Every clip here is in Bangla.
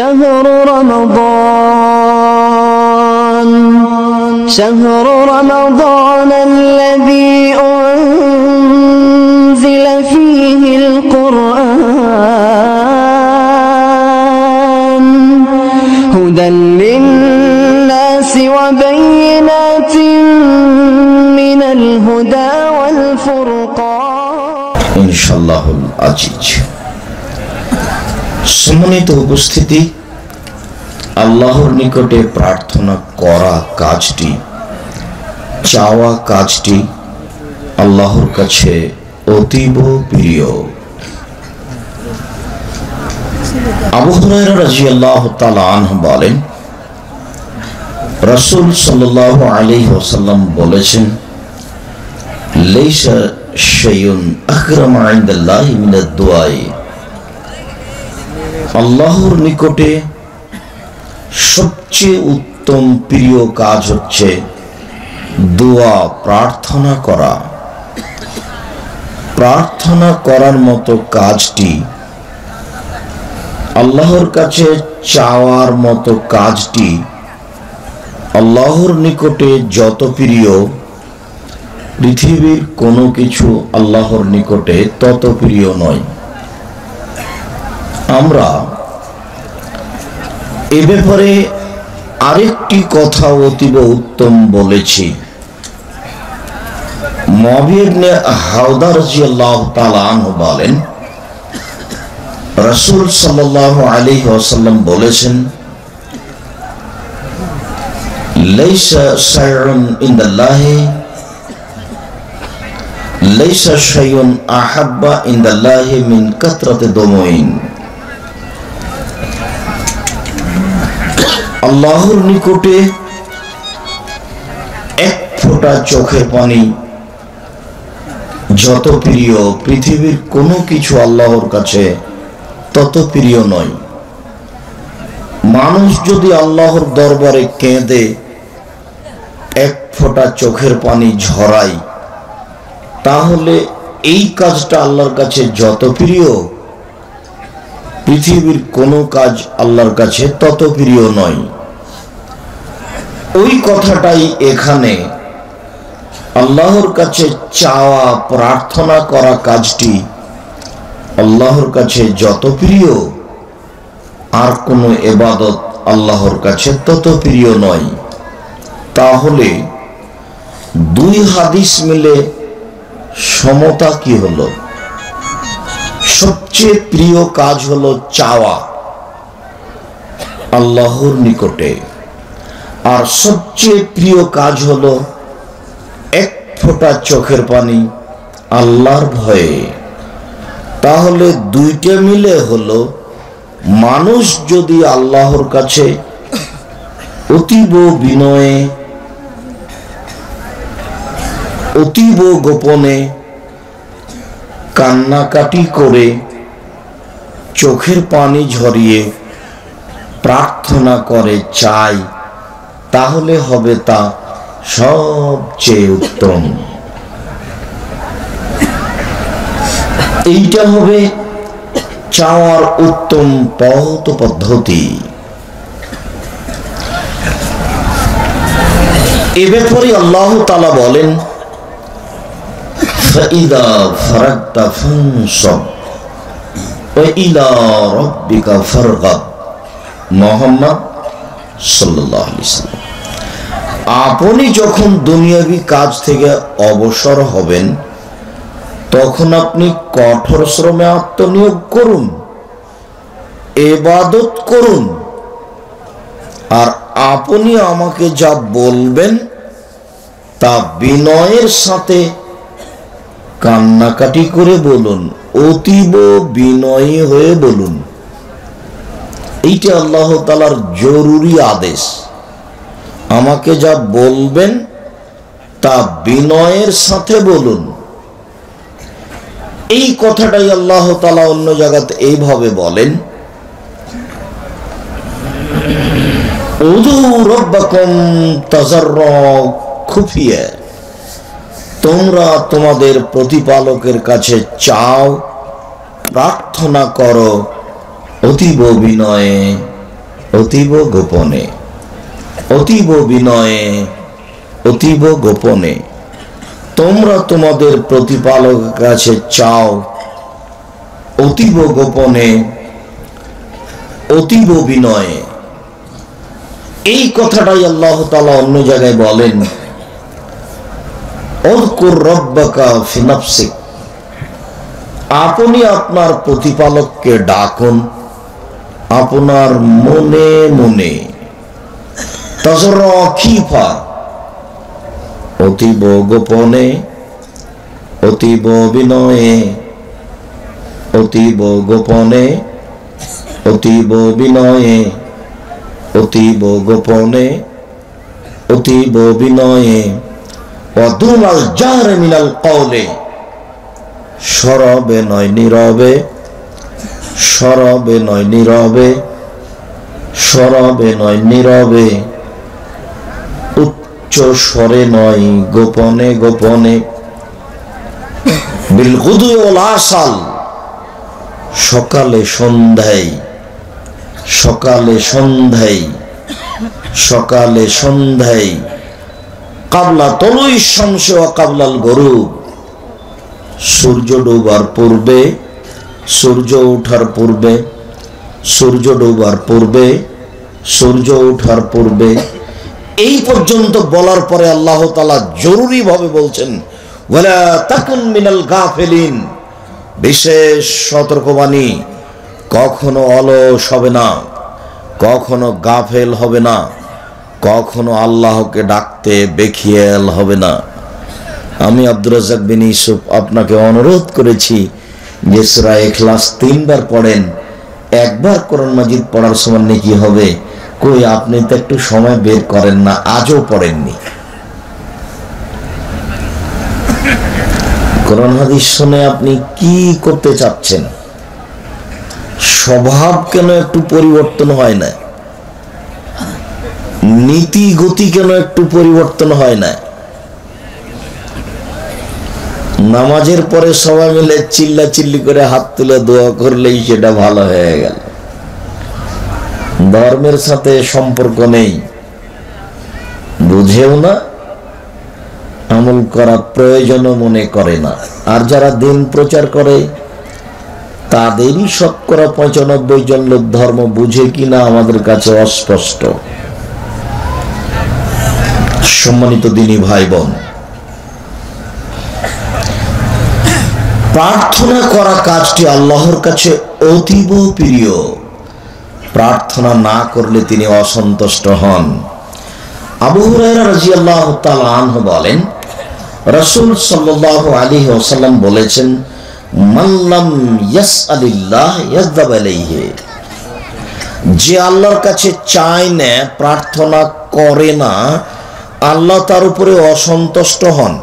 شهر رمضان. شهر رمضان الذي أنزل فيه القرآن. هدى للناس وبينات من الهدى والفرقان. إن شاء الله العزيز. সম্মানিত উপস্থিতি, আল্লাহর নিকটে প্রার্থনা করা কাজটি, চাওয়া কাজটি আল্লাহর কাছে অতীব প্রিয়। আবু হুরায়রা রাদিয়াল্লাহু তাআলা আনহু বলেন, রাসূল সাল্লাল্লাহু আলাইহি ওয়াসাল্লাম বলেছেন, লাইসা শাইউন আকরামা ইনদাল্লাহি মিনাদ দুআই আল্লাহর নিকটে সবচেয়ে উত্তম প্রিয় কাজ হচ্ছে দোয়া, প্রার্থনা করা। প্রার্থনা করার মতো কাজটি আল্লাহর কাছে চাওয়ার মতো কাজটি আল্লাহর নিকটে যত প্রিয়, পৃথিবীর কোনো কিছু আল্লাহর নিকটে তত প্রিয় নয়। আমরা এ ব্যাপারে আরেকটি কথা অতীব উত্তম বলেছি। মবিবনে হাওদার জিয়াল্লাহ তালাহ বলেন, রসুল সাল্লাহ আলী ওসাল্লাম বলেছেন, লাইসা সায়রুন ইন্দাল্লাহি, লাইসা শাইউন আহাব্বা ইনদাল্লাহি মিন কাতরাতে দমইন। আল্লাহর নিকটে এক ফোঁটা চোখের পানি। যত প্রিয় পৃথিবীর কোনো কিছু আল্লাহর কাছে, তত প্রিয় নয়। মানুষ যদি আল্লাহর দরবারে কেঁদে এক ফোঁটা চোখের পানি ঝরায়, তাহলে এই কাজটা আল্লাহর কাছে যত প্রিয়, পৃথিবীর কোনো কাজ আল্লাহর কাছে তত প্রিয় নয়। ওই কথাটাই এখানে আল্লাহর কাছে চাওয়া, প্রার্থনা করা কাজটি আল্লাহর কাছে যত প্রিয়, আর কোনো এবাদত আল্লাহর কাছে তত প্রিয় নয়। তাহলে দুই হাদিস মিলে সমতা কি হলো? সবচেয়ে প্রিয় কাজ হলো চাওয়া, আল্লাহর নিকটে। আর সবচেয়ে প্রিয় কাজ হলো এক ফোঁটা চোখের পানি আল্লাহর ভয়ে। তাহলে দুইটা মিলে হলো, মানুষ যদি আল্লাহর কাছে অতীব বিনয়ে, অতীব গোপনে কান্নাকাটি করে চোখের পানি ঝরিয়ে প্রার্থনা করে চাই তাহলে হবে তা সবচেয়ে উত্তম। এইটা হবে চাওয়ার উত্তম পথ পদ্ধতি। এ ব্যাপারে আল্লাহ তালা বলেন মোহাম্মদ আপনি যখন দুনিয়াবি কাজ থেকে অবসর হবেন, তখন আপনি কঠোর শ্রমে আত্মনিয়োগ করুন এবাদত করুন। আর আপনি আমাকে যা বলবেন, তা বিনয়ের সাথে কান্নাকাটি করে বলুন, অতীব বিনয়ী হয়ে বলুন। এইটা আল্লাহ তালার জরুরি আদেশ। আমাকে যা বলবেন, তা বিনয়ের সাথে বলুন। এই কথাটাই আল্লাহ তালা অন্য জায়গাতে এইভাবে বলেন তোমরা তোমাদের প্রতিপালকের কাছে চাও, প্রার্থনা করো অতীব বিনয়ে অতীব গোপনে। অতীব বিনয়ে অতীব গোপনে। তোমরা তোমাদের প্রতিপালক কাছে চাও, অতীব গোপনে, অতীব বিনয়ে এই কথাটাই আল্লাহ তালা অন্য জায়গায় বলেন আপনি আপনার প্রতিপালককে ডাকুন। আপনার মনে মনে। অতীব গোপনে, অতীব বিনয়ে, অতীব গোপনে, অতীব বিনয়ে, অতীব গোপনে, অতীব বিনয়ে অদুলাল জার মিনাল কওলে, সরবে নয় নীরবে। সরবে নয় নীরবে, সরবে নয় নীরবে। উচ্চ স্বরে নয়, গোপনে গোপনে। বিলগুদু আসাল, সকালে সন্ধ্যায় সকালে সন্ধ্যায় সকালে সন্ধ্যায়। কাবলা তলুই শংস কাবলাল গরু সূর্য ডোবার পূর্বে সূর্য ওঠার পূর্বে, সূর্য ডোবার পূর্বে, সূর্য ওঠার পূর্বে। এই পর্যন্ত বলার পরে আল্লাহ তালা জরুরিভাবে বলছেন, ওয়ালা তাকুন মিনাল গাফেলিন। বিশেষ সতর্কবাণী কখনো অলস হবে না, কখনো গাফেল হবে না, কখনো আল্লাহকে ডাকতে বেখিয়াল হবে না। আমি আব্দুর রাজাক বিন ইউসুফ আপনাকে অনুরোধ করেছি যে সুরা এখলাস তিনবার পড়েন, একবার কোরআন মাজিদ পড়ার সময় নাকি হবে, কই আপনি তো একটু সময় বের করেন না, আজও পড়েননি। কোরআন হাদিস শুনে আপনি কি করতে চাচ্ছেন? স্বভাব কেন একটু পরিবর্তন হয় না? নীতি গতি কেন একটু পরিবর্তন হয় না? নামাজের পরে সবাই মিলে চিল্লা চিল্লি করে হাত তুলে দোয়া করলেই সেটা ভালো হয়ে গেল। ধর্মের সাথে সম্পর্ক নেই। বুঝেও না, আমল করা প্রয়োজনও মনে করে না। আর যারা দিন প্রচার করে, তাদেরই শতকরা পঁচানব্বই জন লোক ধর্ম বুঝে কিনা আমাদের কাছে অস্পষ্ট। সম্মানিত দিনী ভাই বোন প্রার্থনা করা কাজটি আল্লাহর কাছে অতীব প্রিয়। প্রার্থনা না করলে তিনি অসন্তুষ্ট হন। আবু হুরায়রা রাদিয়াল্লাহু তাআলা বলেন, রাসূল সাল্লাল্লাহু আলাইহি ওয়াসাল্লাম বলেছেন, মান লাম ইয়াসআলিল্লাহ ইয়াযযাব আলাইহি। যে আল্লাহর কাছে চায় না, প্রার্থনা করে না, আল্লাহ তার উপরে অসন্তুষ্ট হন।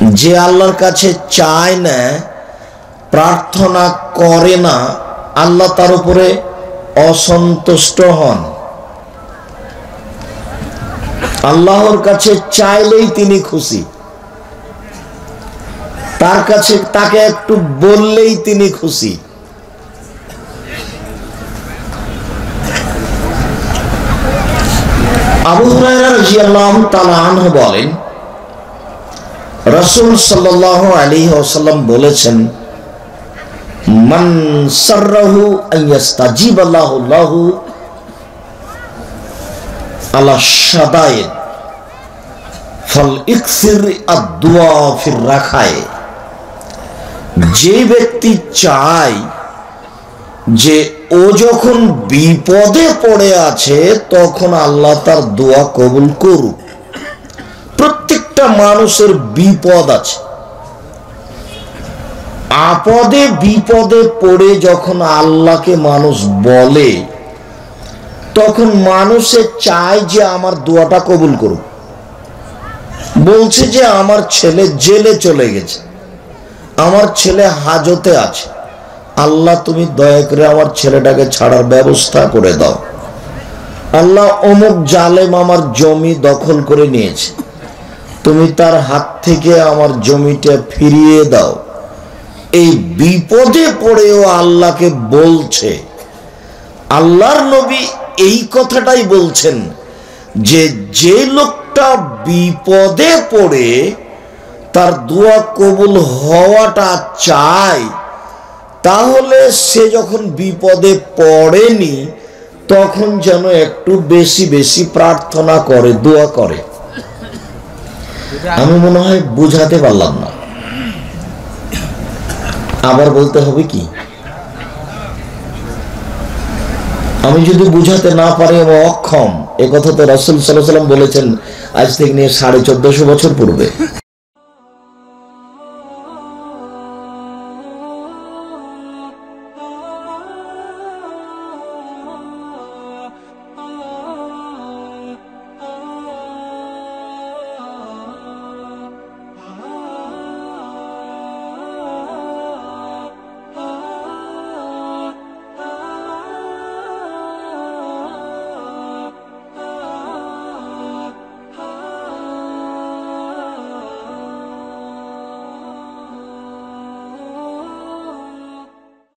যে আল্লাহর কাছে চায় না, প্রার্থনা করে না, আল্লাহ তার উপরে অসন্তুষ্ট হন। আল্লাহর কাছে চাইলেই তিনি খুশি। তার কাছে, তাকে একটু বললেই তিনি খুশি। আবু হুরায়রা রাদিয়াল্লাহু তাআলা আনহু বলেন রাসূল সাল্লাল্লাহু আলাইহি ওয়াসাল্লাম বলেছেন, মান সাররাহু আইয়াস্তাজিব আল্লাহু লাহু আলা শাদায়েদ ফল ইকসির আদ-দুআ ফির রাখায়। যে ব্যক্তি চায় যে ও যখন বিপদে পড়ে আছে, তখন আল্লাহ তার দোয়া কবুল করুক। প্রত্যেকটা মানুষের বিপদ আছে। আপদে বিপদে পড়ে যখন আল্লাহকে মানুষ বলে, তখন মানুষে চায় যে আমার দোয়াটা কবুল করুক। বলছে যে আমার ছেলে জেলে চলে গেছে। আমার ছেলে হাজতে আছে। আল্লাহ তুমি দয়া করে আমার ছেলেটাকে ছাড়ার ব্যবস্থা করে দাও। আল্লাহ অমুক জালেম আমার জমি দখল করে নিয়েছে। তুমি তার হাত থেকে আমার জমিটা ফিরিয়ে দাও। এই বিপদে পড়েও আল্লাহকে বলছে, আল্লাহর নবী এই কথাটাই বলছেন যে যে লোকটা বিপদে পড়ে, তার দোয়া কবুল হওয়াটা চায় তাহলে সে যখন বিপদে পড়েনি, তখন যেন একটু বেশি বেশি প্রার্থনা করে, দোয়া করে। আমি মনে হয় বুঝাতে পারলাম না। আবার বলতে হবে কি? আমি যদি বুঝাতে না পারি এবং অক্ষম, এ কথা তো রসুল সাল্লাম বলেছেন, আজ থেকে নিয়ে সাড়ে চোদ্দশো বছর পূর্বে।